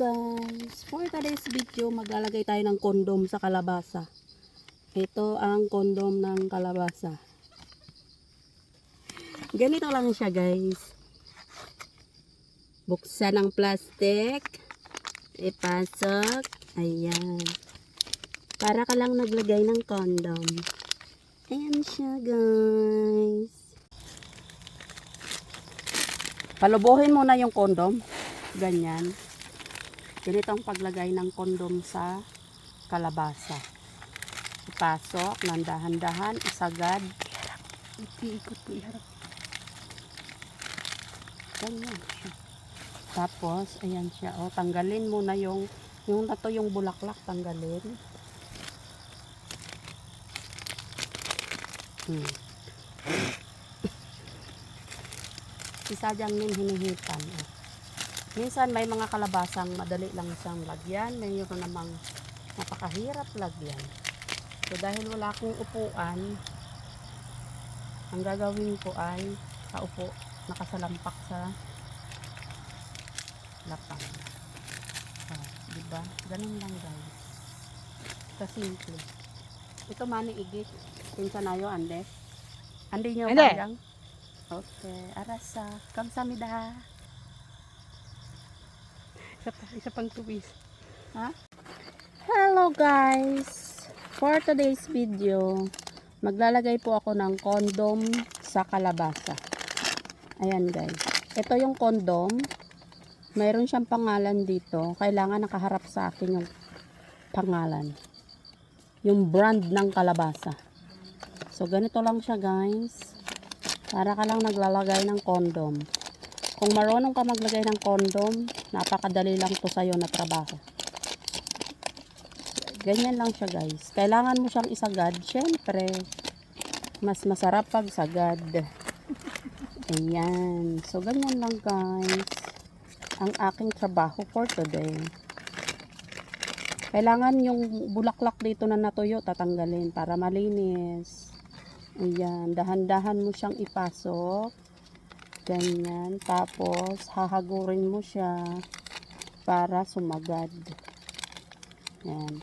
guys! For today's video, maglalagay tayo ng kondom sa kalabasa. Ito ang kondom ng kalabasa. Ganito lang siya guys. Buksan ang plastic. Ipasok. Ayan. Para ka lang naglagay ng kondom. Ayan siya guys. Palubuhin muna yung kondom. Ganyan. Ganito ang paglagay ng kondom sa kalabasa. Ipasok ng dahan-dahan, isagad. Ikot po, iharap. Ganyan siya. Tapos, ayan siya. O, tanggalin muna yung, yung nato yung bulaklak, tanggalin. Hmm. Isa dyan min hinihipan. O. Minsan may mga kalabasang madali lang siyang lagyan, may yun namang napakahirap lagyan. So dahil wala akong upuan, ang gagawin ko ay kaupo, nakasalampak sa lapang. Oh, di ba? Ganun lang guys. Kasimple. Ito mani igit. Pinsa na yo ande. Ande nyo panjang. Okay, arasa. Kamsamida. Isa, pa, isa pang tuwis. Hello guys! For today's video, maglalagay po ako ng kondom sa kalabasa. Ayan guys. Ito yung kondom. Mayroon siyang pangalan dito. Kailangan nakaharap sa akin yung pangalan. Yung brand ng kalabasa. So ganito lang siya guys. Para ka lang naglalagay ng kondom. Kung marunong ka maglagay ng kondom, napakadali lang to sa'yo na trabaho. Ganyan lang siya guys. Kailangan mo siyang isagad. Siyempre, mas masarap pag sagad. Ayan. So, ganyan lang guys. Ang aking trabaho for today. Kailangan yung bulaklak dito na natuyo, tatanggalin para malinis. Ayan. Dahan-dahan mo siyang ipasok. Ganyan. Tapos, hahagurin mo siya para sumagad. Yan.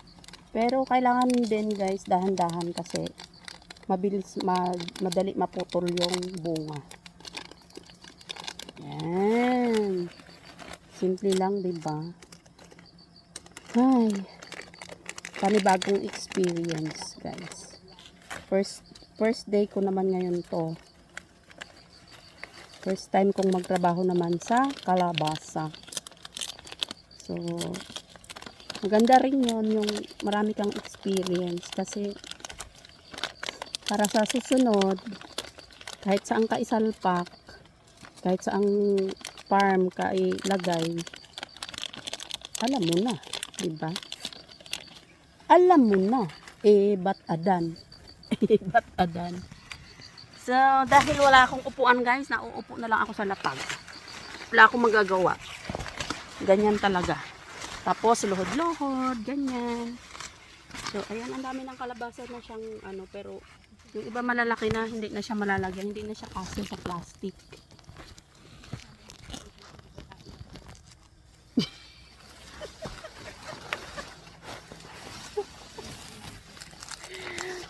Pero kailangan din guys dahan-dahan kasi mabilis ma- madali maputol yung bunga. Yan. Simple lang, 'di ba? Ay. Panibagong experience, guys. First first day ko naman ngayon 'to. First time kong magtrabaho naman sa kalabasa. So, maganda rin yon yung marami kang experience. Kasi para sa susunod kahit saan ka isalpak kahit saang farm ka ilagay alam mo na di ba? Alam mo na eh bat adan? Eh bat adan so dahil wala akong upuan guys nauupo na lang ako sa lapag wala akong magagawa ganyan talaga tapos luhod-luhod, ganyan. So, ayan, ang dami ng kalabasa na siyang ano, pero yung iba malalaki na, hindi na siya malalagyan, hindi na siya kasya sa plastic.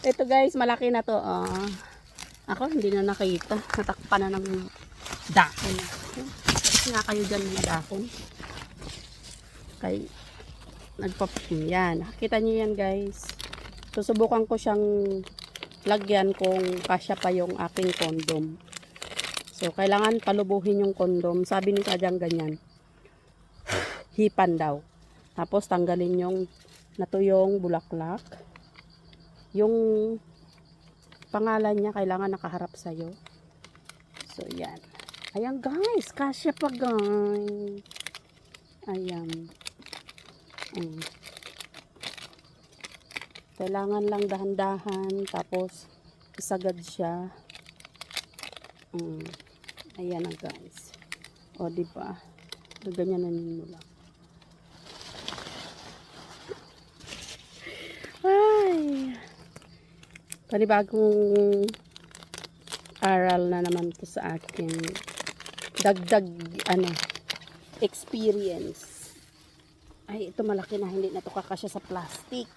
Ito guys, malaki na to. Oh. Ako, hindi na nakita. Natakpan na ng dahon. Kasi nga kayo dyan ng dahon. Kay nagpap yan. Nakita niyo yan guys. Susubukan ko siyang lagyan kung kasya pa yung aking kondom so kailangan palubuhin yung kondom sabi ni Sadyang ganyan. Hipan daw. Tapos tanggalin yung natuyong bulaklak. Yung pangalan niya kailangan nakaharap sa'yo so yan ayan guys kasya pa guys ayan Mm. Kailangan lang dahan-dahan tapos isagad siya. Mm. Ayan na guys. O di ba? Ganyan na ninyo lang. Ay. Panibagong aral na naman to sa akin. Dagdag ano experience. Ay, ito malaki na. Hindi na to kakasya sa plastic.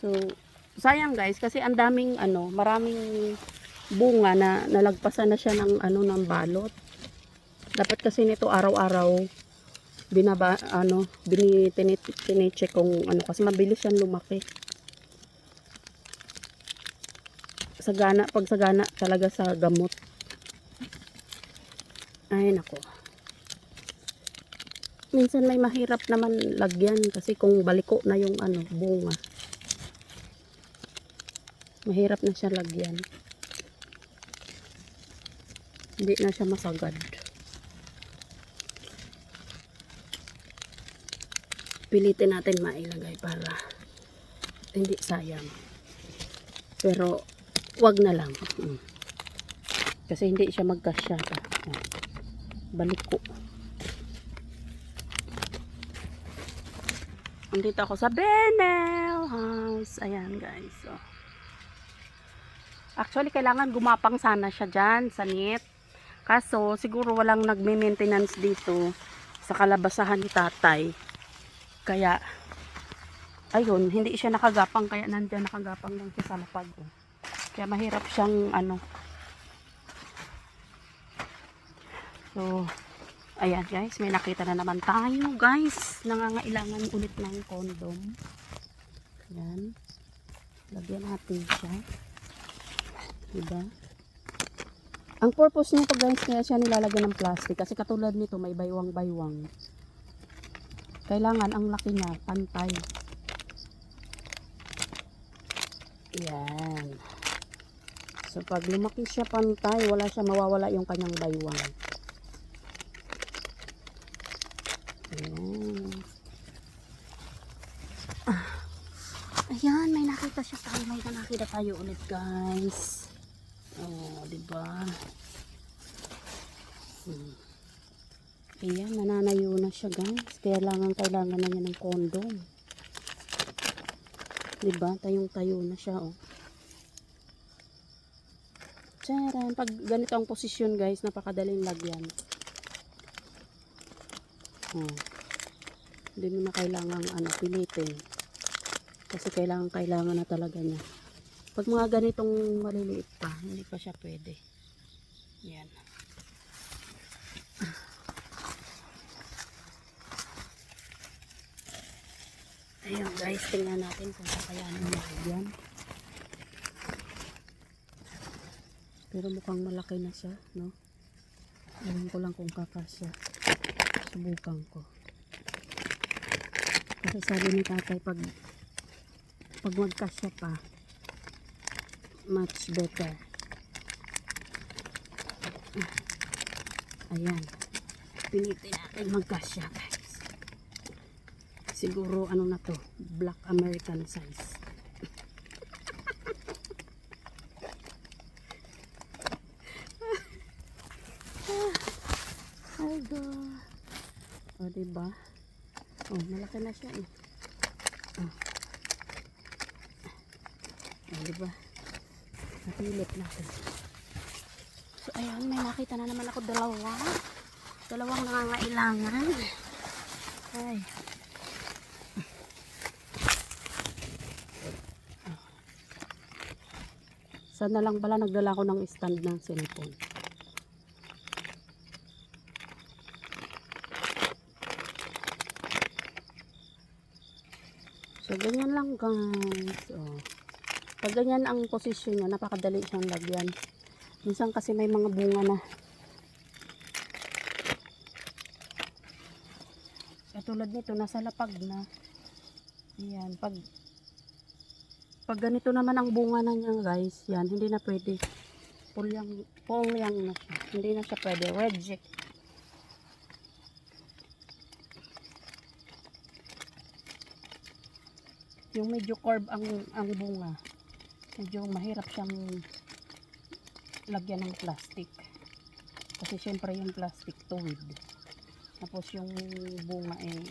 So, sayang guys. Kasi ang daming ano, maraming bunga na nalagpasan na siya ng ano ng balot. Dapat kasi nito araw-araw binaba ano bini tinicheck kung ano kasi mabilis yan lumaki. Sagana pag sagana talaga sa gamot. Ay nako. Minsan may mahirap naman lagyan kasi kung baliko na yung ano bunga. Mahirap na siya lagyan. Hindi na siya masagad. Pilitin natin mailagay para hindi sayang. Pero wag na lang. Mm. Kasi hindi siya magkasya. Oh. Balik ko. Andito ako sa Benel House. Ayan guys. So. Actually, kailangan gumapang sana siya dyan sa net. Kaso, siguro walang nagme-maintenance dito sa kalabasahan ni tatay. Kaya, ayun, hindi siya nakagapang. Kaya nandiyan nakagapang lang siya sa lapag. Oh. Kaya mahirap siyang, ano. So, ayan guys, may nakita na naman tayo guys. Nangangailangan ulit ng condom. Ayan. Lagyan natin siya. Diba? Ang purpose nito guys, kaya siya nilalagyan ng plastic. Kasi katulad nito, may baywang-baywang. Kailangan ang laki niya, pantay. Yan. So, pag lumaki siya pantay, wala siya mawawala yung kanyang baywang. Ayan. Ah. Ayan, may nakita siya tayo. May nakita tayo ulit, guys. Oh, di ba? Hmm. Ayan, nananayo na siya, guys. Kailangan, kailangan na niya ng kondom. Di ba? Tayong-tayo na siya, oh. Tsaran. Pag ganito ang posisyon, guys, napakadaling lagyan. Oh. Hindi mo na kailangan, ano, pilitin. Kasi kailangan, kailangan na talaga niya. Pag mga ganitong maliliit pa, hindi pa siya pwede. Yan. Ayun guys, tingnan natin kung kakayanin niya yan. Pero mukhang malaki na siya, no? Alam ko lang kung kakasya. Subukan ko. Kasi sabi ni tatay, pag pag magkasya pa, much better. Ayan. Pinitin natin magkasya, guys. Siguro, ano na to, black American size. God. O, diba? O, malaki na siya, eh. O. O, diba? Napilit natin. So, ayan, may nakita na naman ako dalawa. Dalawang nangangailangan. Ay. Sana lang pala nagdala ko ng stand ng cellphone. So, ganyan lang guys. Oh. Pag ganyan ang posisyon niya, napakadali siyang lagyan. Minsan kasi may mga bunga na. Katulad nito, nasa lapag na. Ayan, pag pag ganito naman ang bunga na niya guys, yan, hindi na pwede. Pulyang, pulyang na siya. Hindi na siya pwede. Reject. Yung medyo curve ang, ang bunga. Medyo mahirap siyang lagyan ng plastic. Kasi syempre yung plastic tuwid. Tapos yung bunga eh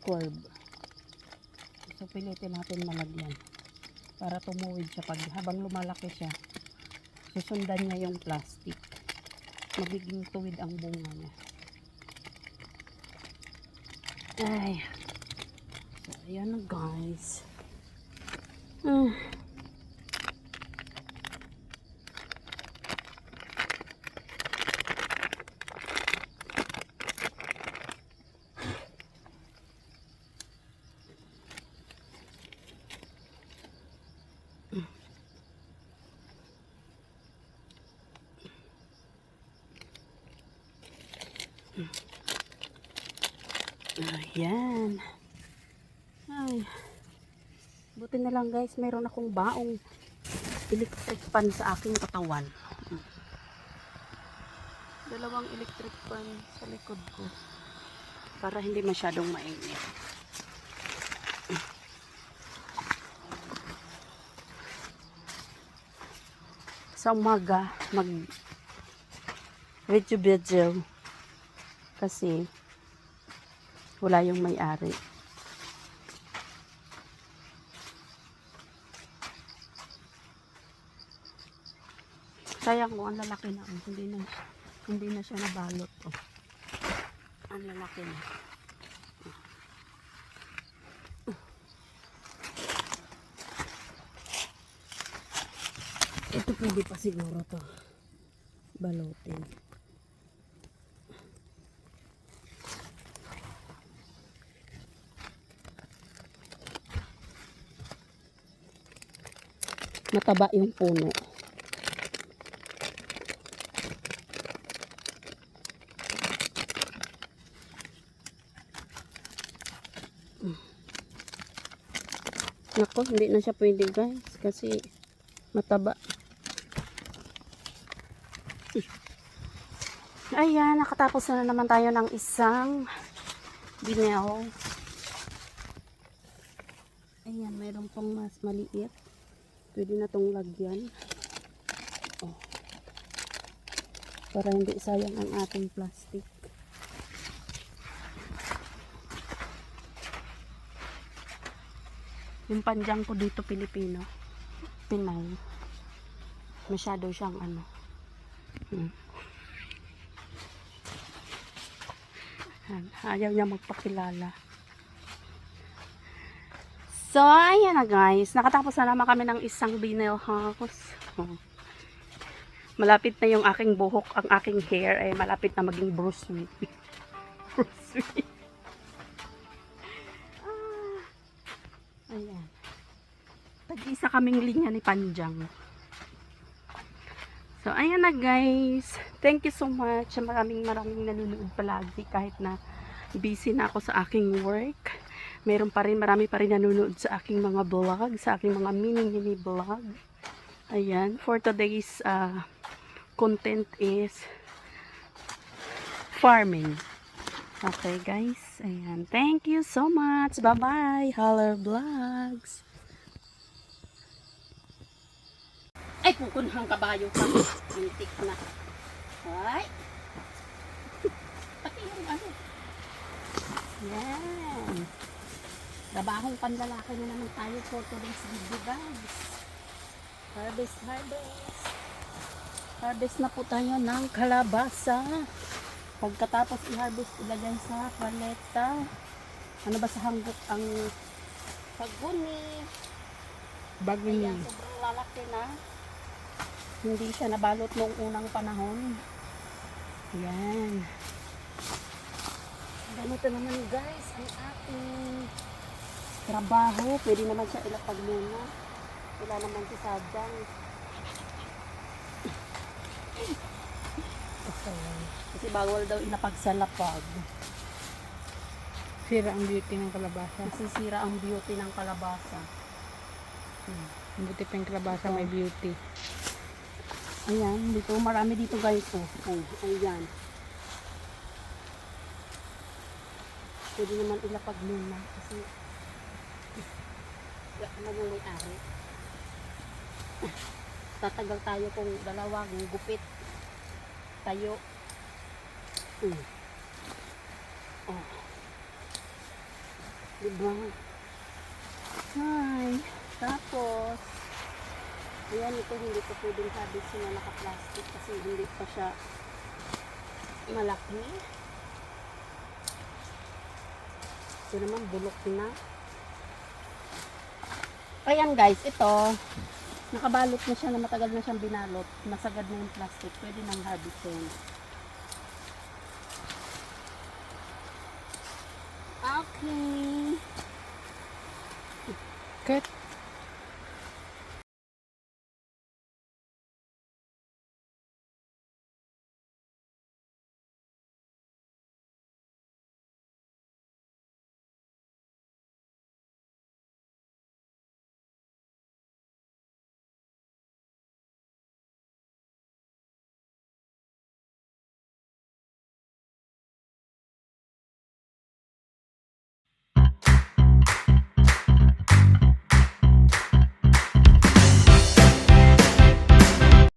curve. So pilitin natin malagyan para tumuwid siya pag habang lumalaki siya. Susundan niya yung plastic. Magiging tuwid ang bunga niya. Ay. Ayan guys. Ah. Ayan. Buti na lang guys, meron akong baong electric fan sa aking katawan. Dalawang electric fan sa likod ko. Para hindi masyadong mainit. Sa umaga, mag video video kasi wala yung may-ari. Sayang mo, ang lalaki na. Hindi na, hindi na siya nabalot. Oh. Ang lalaki na. Ito pwede pa siguro to. Balotin. Mataba yung puno. Nako, hindi na siya pwede guys kasi mataba. Ayan, nakatapos na naman tayo ng isang binel. Ayan, mayroon pang mas maliit. Pwede na tong lagyan. Oh. Para hindi sayang ang ating plastic. Yung panjang ko dito Pilipino. Pinay. Masyado siyang ano. Hmm. Ayaw niya magpakilala. So, ayan na guys. Nakatapos na naman kami ng isang vinyl house. Oh. Malapit na yung aking buhok, ang aking hair ay malapit na maging Bruce Lee. Bruce Lee. Ayan. Tag-isa kaming linya ni Panjang. So, ayan na guys. Thank you so much. Maraming maraming nanonood palagi kahit na busy na ako sa aking work. Meron pa rin, marami pa rin nanonood sa aking mga vlog, sa aking mga mini-mini vlog. Ayan. For today's uh, content is farming. Okay guys. Ayan. Thank you so much. Bye-bye. Holler Vlogs. Ay, pukunhang kabayo ka. Antik na. Ay. Pati yung ano. Yan. Trabahong panlalaki na naman tayo for today's video guys. Harvest, harvest. Harvest na po tayo ng kalabasa. Pagkatapos i-harvest, ilagay sa paleta. Ano ba sa hanggok ang paguni? Bagong Ayan, sobrang lalaki na. Hindi siya nabalot noong unang panahon. Yan. Ganito naman guys ang ating trabaho. Pwede naman siya ilapag muna. Wala naman si Sadyang. Kasi bawal daw ilapag sa lapag. sira ang beauty ng kalabasa. Nasisira ang beauty ng kalabasa. Ang buti pa yung kalabasa may beauty. Ayan, dito marami dito guys. Oh, oh ayan. Pwede naman ilapag muna kasi yung may-ari. Tatagal tayo kung dalawang gupit. Tayo. Mm. Oh. Diba? Hi. Tapos, Ayan, ito hindi ko pwedeng habis na naka-plastic kasi hindi pa siya malaki. Ito naman, bulok na. Ayan guys, ito. Nakabalot na siya na matagal na siyang binalot. Masagad na yung plastic. Pwede nang harvestin. Okay. Cut.